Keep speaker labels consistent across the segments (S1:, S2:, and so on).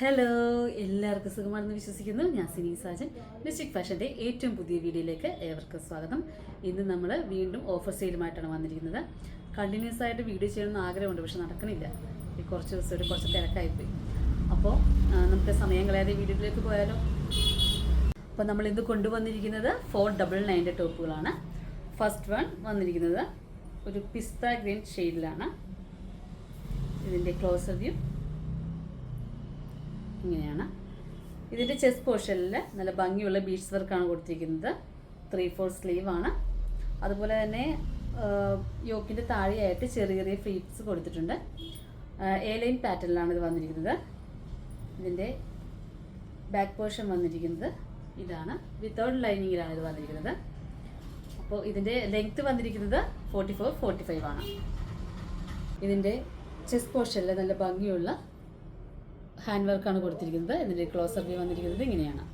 S1: Hello എല്ലാവർക്കും സുഖമാണെന്ന് വിശ്വസിക്കുന്നു. ഞാൻ സിനി സാജൻ. മിസ്റ്റിക് ഫാഷന്റെ ഏറ്റവും പുതിയ വീഡിയോയിലേക്ക് ഏവർക്കും സ്വാഗതം. ഇന്ന് നമ്മൾ വീണ്ടും ഓഫർ സെയിലുമായിട്ടാണ് വന്നിരിക്കുന്നത്. കണ്ടിന്യൂസ് ആയിട്ട് വീഡിയോ ചെയ്യണമെന്ന് ആഗ്രഹമുണ്ട് പക്ഷെ നടക്കണില്ല. ഈ കുറച്ച് ദിവസം ഒരു കുറച്ച് തിരക്കായിപ്പോയി. അപ്പോൾ നമുക്ക് സമയം കളയാതെ വീഡിയോയിലേക്ക് പോയാലോ? അപ്പോൾ നമ്മൾ ഇന്ന് കൊണ്ടുവന്നിരിക്കുന്നത് ഫോർ ഡബിൾ നയന്റെ ടോപ്പുകളാണ്. ഫസ്റ്റ് വൺ വന്നിരിക്കുന്നത് ഒരു പിസ്ത ഗ്രീൻ ഷെയ്ഡിലാണ് ഇതിന്റെ ക്ലോസർ വ്യൂ ഇങ്ങനെയാണ്. ഇതിന്റെ ചെസ്റ്റ് പോർഷനിൽ നല്ല ഭംഗിയുള്ള ബീഡ്സ് വർക്കാണ് കൊടുത്തിരിക്കുന്നത്. ത്രീ ഫോർ ആണ്. അതുപോലെ തന്നെ യോക്കിന്റെ താഴെയായിട്ട് ചെറിയ ചെറിയ ഫ്ലീറ്റ്സ് കൊടുത്തിട്ടുണ്ട്. എ ലൈൻ പാറ്റേണിലാണ് ഇത് വന്നിരിക്കുന്നത്. ഇതിന്റെ ബാക്ക് പോർഷൻ വന്നിരിക്കുന്നത് ഇതാണ്. വിത്തൗട്ട് ലൈനിങ്ങിലാണ് ഇത് വന്നിരിക്കുന്നത്. അപ്പോൾ ഇതിന്റെ ലെങ്ത്ത് വന്നിരിക്കുന്നത് ഫോർട്ടി ഫോർ ഫോർട്ടി ഫൈവ് ആണ്. ഇതിന്റെ ചെസ്റ്റ് പോർഷനിൽ നല്ല ഭംഗിയുള്ള ഹാൻഡ് വർക്കാണ് കൊടുത്തിരിക്കുന്നത്. ഇതിന്റെ ക്ലോസർ വ്യൂ വന്നിരിക്കുന്നത് ഇങ്ങനെയാണ്.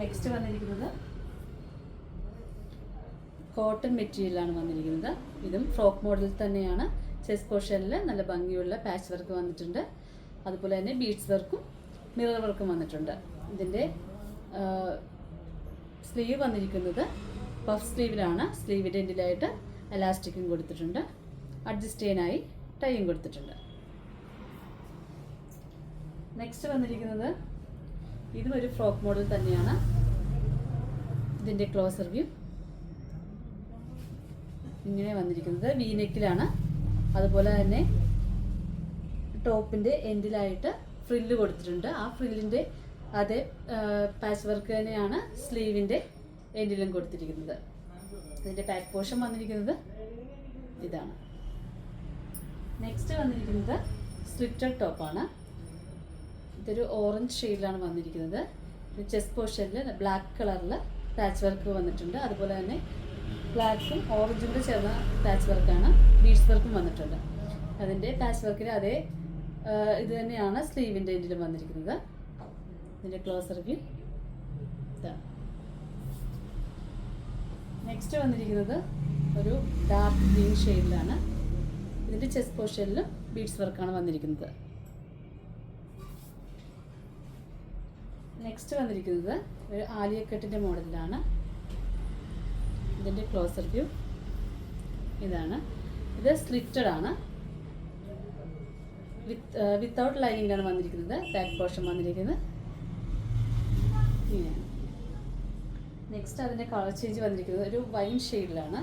S1: നെക്സ്റ്റ് വന്നിരിക്കുന്നത് കോട്ടൺ മെറ്റീരിയലാണ് വന്നിരിക്കുന്നത്. ഇതും ഫ്രോക്ക് മോഡൽ തന്നെയാണ്. ചെസ് പോർഷനിൽ നല്ല ഭംഗിയുള്ള പാച്ച് വർക്ക് വന്നിട്ടുണ്ട്. അതുപോലെ തന്നെ ബീഡ്സ് വർക്കും മിറർ വർക്കും വന്നിട്ടുണ്ട്. ഇതിന്റെ സ്ലീവ് വന്നിരിക്കുന്നത് പഫ് സ്ലീവിലാണ്. സ്ലീവിന്റെ എൻഡിലായിട്ട് എലാസ്റ്റിക്കും കൊടുത്തിട്ടുണ്ട്. അഡ്ജസ്റ്റ് ചെയ്യാനായി ടൈയും കൊടുത്തിട്ടുണ്ട്. നെക്സ്റ്റ് വന്നിരിക്കുന്നത് ഇതും ഒരു ഫ്രോക്ക് മോഡൽ തന്നെയാണ്. ഇതിന്റെ ക്ലോസർ വ്യൂ ഇങ്ങനെ വന്നിരിക്കുന്നത് വീനെക്കിലാണ് അതുപോലെ തന്നെ ടോപ്പിന്റെ എൻഡിലായിട്ട് ഫ്രില്ല് കൊടുത്തിട്ടുണ്ട്. ആ ഫ്രില്ലിന്റെ അതേ പാച്ച് വർക്ക് തന്നെയാണ് സ്ലീവിന്റെ എൻഡിലും കൊടുത്തിരിക്കുന്നത്. ഇതിന്റെ പാക്ക് പോഷൻ വന്നിരിക്കുന്നത് ഇതാണ്. നെക്സ്റ്റ് വന്നിരിക്കുന്നത് സ്ലിറ്റഡ് ടോപ്പാണ് ഇതൊരു ഓറഞ്ച് ഷെയ്ഡിലാണ് വന്നിരിക്കുന്നത്. ചെസ്റ്റ് പോർഷനിൽ ബ്ലാക്ക് കളറിൽ പാച്ച് വർക്ക് വന്നിട്ടുണ്ട്. അതുപോലെ തന്നെ ബ്ലാക്കും ഓറഞ്ചും കൂടെ ചേർന്ന പാച്ച് വർക്കാണ് ബീഡ്സ് വർക്കും വന്നിട്ടുണ്ട്. അതിന്റെ പാച്ച് വർക്കിൽ അതേ ഇത് തന്നെയാണ് സ്ലീവിന്റെ എൻഡിലും വന്നിരിക്കുന്നത്. ഇതിന്റെ ക്ലോസർ വ്യൂ നെക്സ്റ്റ് വന്നിരിക്കുന്നത് ഒരു ഡാർക്ക് ഗ്രീൻ ഷെയ്ഡിലാണ് ഇതിന്റെ ചെസ്റ്റ് പോർഷനിലും ബീഡ്സ് വർക്കാണ് വന്നിരിക്കുന്നത്. നെക്സ്റ്റ് വന്നിരിക്കുന്നത് ഒരു ആലിയക്കെട്ടിന്റെ മോഡലിലാണ്. ഇതിന്റെ ക്ലോസർ വ്യൂ ഇതാണ്. ഇത് സ്ലിറ്റഡ് ആണ്. വിത്ത് വിത്തൗട്ട് ലൈനിങ്ങിലാണ് വന്നിരിക്കുന്നത്. ബാക്ക് പോർഷൻ വന്നിരിക്കുന്നത്. നെക്സ്റ്റ് അതിന്റെ കളർ ചേഞ്ച് വന്നിരിക്കുന്നത് ഒരു വൈൻ ഷെയ്ഡിലാണ്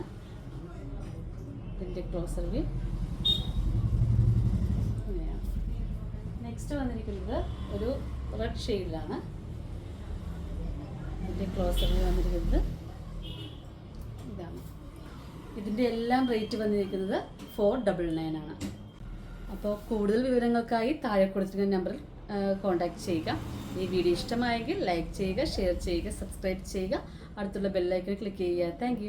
S1: ഇതിന്റെ ക്ലോസർ വ്യൂ ഇങ്ങനെയാണ്. നെക്സ്റ്റ് വന്നിരിക്കുന്നത് ഒരു റെഡ് ഷെയ്ഡിലാണ് ഇതിന്റെ ക്ലോസർ വ്യൂ വന്നിരിക്കുന്നത് ഇതാണ്. ഇതിന്റെ എല്ലാം റേറ്റ് വന്നിരിക്കുന്നത് ഫോർ ഡബിൾ നയൻ ആണ്. അപ്പോൾ കൂടുതൽ വിവരങ്ങൾക്കായി താഴെ കൊടുത്തിരിക്കുന്ന നമ്പറിൽ കോൺടാക്ട് ചെയ്യുക. ഈ വീഡിയോ ഇഷ്ടമായെങ്കിൽ ലൈക്ക് ചെയ്യുക ഷെയർ ചെയ്യുക സബ്സ്ക്രൈബ് ചെയ്യുക. അടുത്തുള്ള ബെല്ലൈക്കൺ ക്ലിക്ക് ചെയ്യുക. താങ്ക്